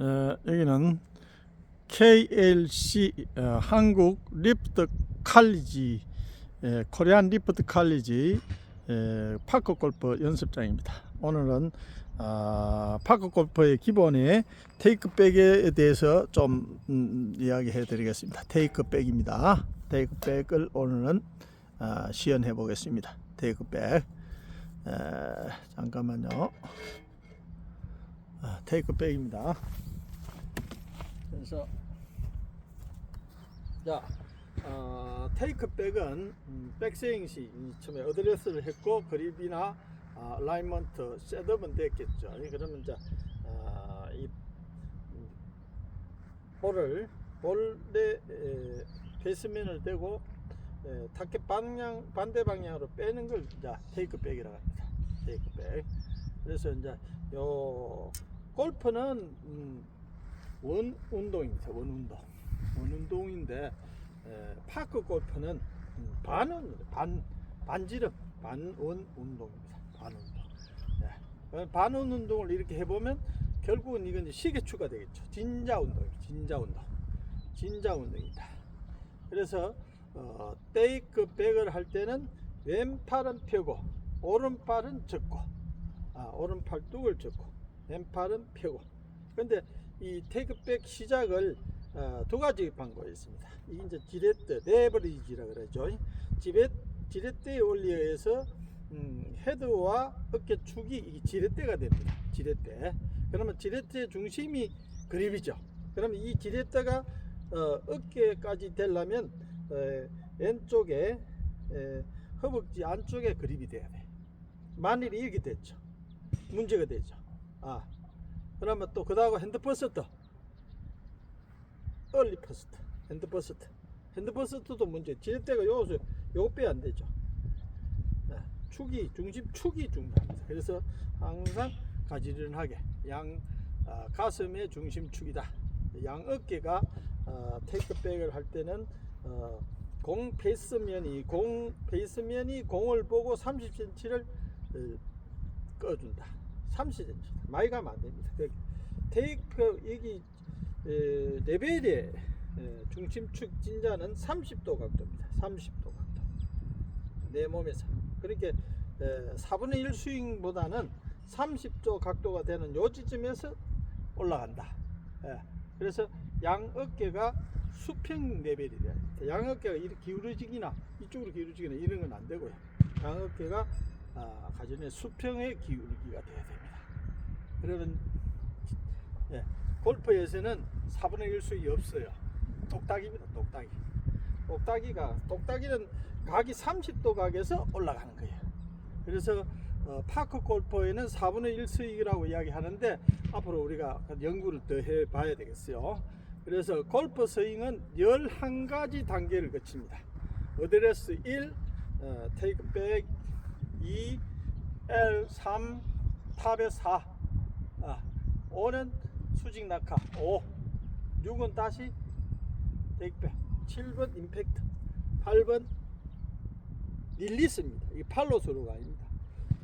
어, 여기는 KLC 어, 한국 리프트 칼리지 에, 코리안 리프트 칼리지 에, 파크 골프 연습장입니다. 오늘은 아, 파크 골프의 기본의 테이크백에 대해서 좀 음, 이야기해 드리겠습니다. 테이크백입니다. 테이크백을 오늘은 아, 시연해 보겠습니다. 테이크백 에, 잠깐만요. 아, 테이크백입니다. 그래서 자 어, 테이크백은 음, 백스윙 시이 처음에 어드레스를 했고 그립이나 아, 라이먼트 셋업은 됐겠죠. 이 그러면 이제 아, 이 음, 볼을 볼의 에, 베이스면을 대고 에, 타켓 방향 반대 방향으로 빼는 걸 이제 테이크백이라고 합니다. 테이크백. 그래서 이제 요 골프는 음, 원 운동입니다. 원 운동. 원 운동인데 에, 파크 골프는 음, 반은 반 반지름 반원 운동입니다. 반 운동. 예. 반원 운동을 이렇게 해보면 결국은 이건 이제 시계추가 되겠죠. 진자 운동입니다. 진자 운동. 진자 운동이다. 그래서 어, 테이크 백을 할 때는 왼팔은 펴고 오른팔은 접고 아, 오른팔 뚝을 접고 왼팔은 펴고 근데 이 테이크백 시작을 어, 두 가지 방법이 있습니다. 이게 이제 지렛대, 레버리지라 그러죠. 지렛, 지렛대에 올려서 음, 헤드와 어깨 축이 이 지렛대가 됩니다. 지렛대. 그러면 지렛대 중심이 그립이죠. 그러면 이 지렛대가 어, 어깨까지 되려면 에, 왼쪽에 에, 허벅지 안쪽에 그립이 돼야 돼. 만일 이렇게 됐죠. 문제가 되죠. 아, 그러면 또 그다음 핸드퍼스트 얼리 퍼스트 핸드퍼스트 핸드퍼스트도 문제. 지렛대가 요거 요거 빼야 안 되죠. 네, 축이 중심 축이 중요합니다. 그래서 항상 가지런하게 양 아, 가슴의 중심축이다. 양 어깨가 아, 테이크백을 할 때는 어, 공 베이스면이 공 베이스면이 공을 보고 30cm를 어, 꺼준다 30cm 많이 가면 안 됩니다 그 테이크 여기 에, 레벨의 에, 중심축 진자는 30도 각도입니다. 30도 각도. 내 몸에서. 그러니까 에, 4분의 1 스윙보다는 30도 각도가 되는 요 지점에서 올라간다. 예. 그래서 양 어깨가 수평 레벨이래요. 양 어깨가 이렇게 기울어지기나 이쪽으로 기울어지기나 이런 건 안 되고요. 양 어깨가 아, 가전의 수평의 기울기가 돼야 됩니다. 그러면 예. 골프에서는 4분의 1 수익이 없어요. 똑딱입니다. 똑딱이. 똑딱이가 똑딱이는 각이 30도 각에서 올라가는 거예요. 그래서 어, 파크 골퍼에는 4분의 1 수익이라고 이야기하는데 앞으로 우리가 연구를 더 해봐야 되겠어요. 그래서 골프 스윙은 11가지 단계를 거칩니다. 어드레스 1, 어, 테이크 백 2, L 3, 탑에 4, 아, 5는 수직 낙하. 5 6은 다시 테이크백 7번 임팩트. 8번 릴리스입니다. 이 팔로 스루가 아닙니다.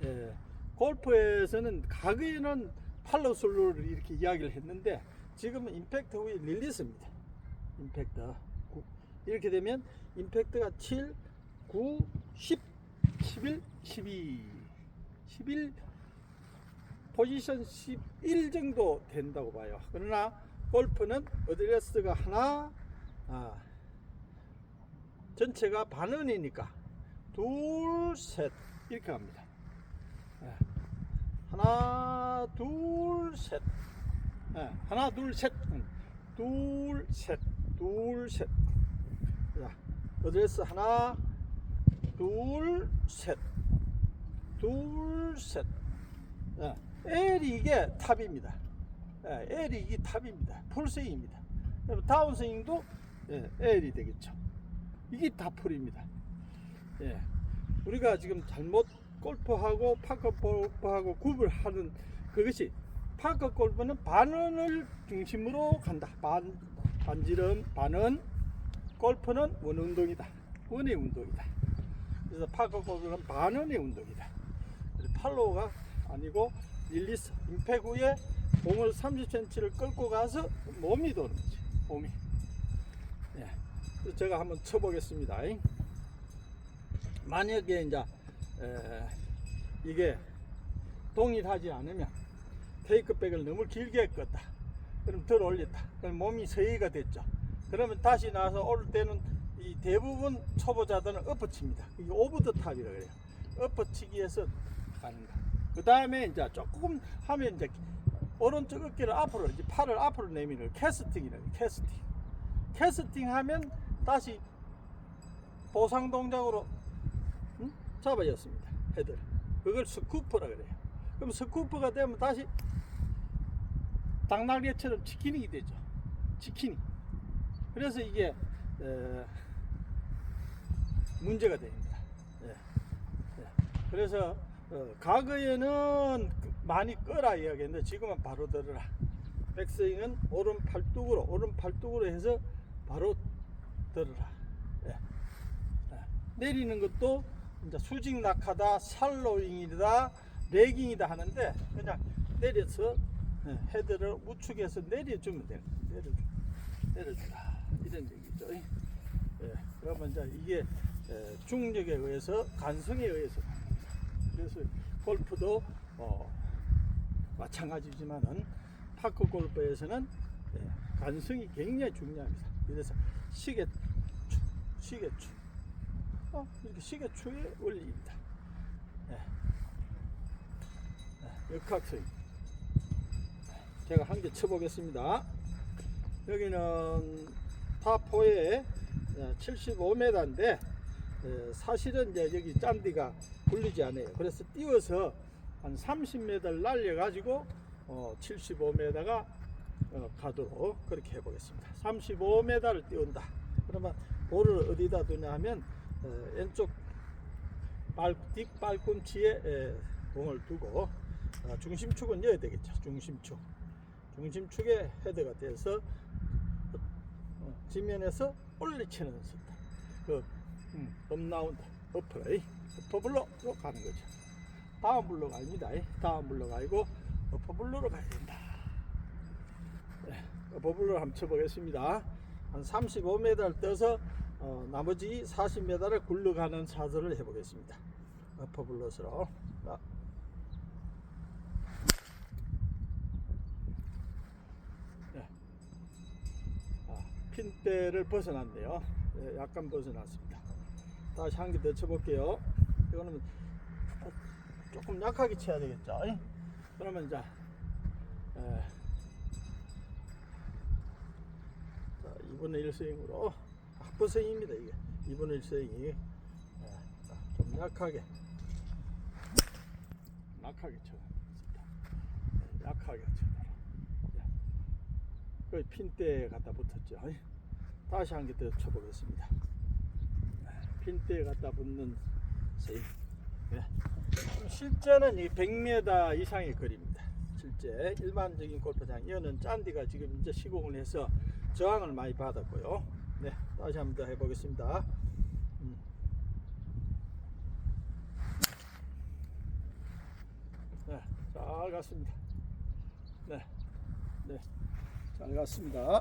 예, 골프에서는 과거에는 팔로 스루를 이렇게 이야기를 했는데 지금은 임팩트 후에 릴리스입니다. 임팩트. 구. 이렇게 되면 임팩트가 7 9 10 11 12 11 포지션 11 정도 된다고 봐요. 그러나 골프는 어드레스가 하나, 아, 전체가 반원이니까 둘, 셋 이렇게 합니다. 예. 하나, 둘, 셋. 예, 하나, 둘, 셋. 음. 둘, 셋. 둘, 셋. 자, 어드레스 하나, 둘, 셋. 둘, 셋. 예. L이 이게 탑입니다. 예, L이 이게 탑입니다. 풀스윙입니다. 다운스윙도 예, L이 되겠죠. 이게 다 풀입니다. 예, 우리가 지금 잘못 골프하고 파커 골프하고 구분하는 그것이 파커 골프는 반원을 중심으로 간다. 반 반지름 반원 골프는 원 운동이다. 원의 운동이다. 그래서 골프는 반원의 운동이다. 팔로우가 아니고 릴리스 임팩 후에 공을 30cm를 끌고 가서 몸이 도는 거지. 몸이. 예. 그래서 제가 한번 쳐보겠습니다. 만약에 이제 에, 이게 동일하지 않으면 테이크백을 너무 길게 껐다. 그럼 덜 올렸다. 그럼 몸이 서해가 됐죠. 그러면 다시 나와서 오를 때는 이 대부분 초보자들은 엎어칩니다. 이게 더 탑이라 그래요. 엎어치기에서 가는 거. 그 다음에 이제 조금 하면 이제 오른쪽 어깨를 앞으로 이제 팔을 앞으로 내미는 걸 캐스팅이라고 해요. 캐스팅. 캐스팅 하면 다시 보상 동작으로 응? 잡아졌습니다. 헤드를. 그걸 스쿠퍼라 그래요. 그럼 스쿠퍼가 되면 다시 당나귀처럼 치킨이 되죠. 치킨이. 그래서 이게 에, 문제가 됩니다. 예. 예. 그래서 어, 과거에는 그- 많이 끄라 이야기했는데 지금은 바로 들어라. 백스윙은 오른 팔뚝으로 오른 팔뚝으로 해서 바로 들어라. 예. 예. 내리는 것도 이제 수직 낙하다, 살로잉이다, 레깅이다 하는데 그냥 내려서 예, 헤드를 우측에서 내려주면 돼요. 내려주, 내려주라 이런 얘기죠. 예, 그러면 이제 이게 에, 중력에 의해서 간성에 의해서 그래서 골프도 어, 마찬가지지만은 파크 골프에서는 예, 간성이 굉장히 중요합니다. 그래서 시계축, 시계축, 어, 이렇게 시계축의 원리입니다. 예. 예, 역학성. 제가 한 개 쳐보겠습니다. 여기는 파4에 75m인데 사실은 이제 여기 짠디가 굴리지 않아요. 그래서 띄워서 한 30m를 날려가지고 어, 75m가 어, 가도록 그렇게 해보겠습니다. 35m를 띄운다. 그러면 볼을 어디다 두냐 하면 어, 왼쪽 발, 뒷발꿈치에 에, 공을 두고 어, 중심축은 여야 되겠죠. 중심축. 중심축에 헤드가 돼서 어, 지면에서 올리치는 스타. 그 음, 업라운드 어퍼레이 어퍼블로로 가는 거죠. 다음 블로가 아닙니다. 다음 블로가 아니고 어퍼블로로 가야 된다. 네, 어퍼블로를 한번 쳐보겠습니다. 한 35m를 떠서 어, 나머지 40m를 굴러가는 사설을 해보겠습니다. 어퍼블로스로. 자, 아, 핀대를 벗어났네요. 예, 약간 벗어났습니다. 다시 한개더 쳐볼게요. 이거는 조금 약하게 쳐야 되겠죠. 예? 그러면 이제 예. 자, 2분의 1 스윙으로 학부 스윙입니다. 이게 2분의 1 스윙이 예, 자, 좀 약하게 약하게 쳐습니다 약하게 쳐라. 그 핀대에 갖다 붙었죠. 다시 한 개 더 쳐보겠습니다. 핀대에 갖다 붙는 스윙. 예. 실제는 이 100m 이상의 거리입니다. 실제 일반적인 골프장 이거는 짠디가 지금 이제 시공을 해서 저항을 많이 받았고요. 네, 다시 한번 더 해보겠습니다. 음. 네, 잘 갔습니다. 네, 네, 잘 갔습니다.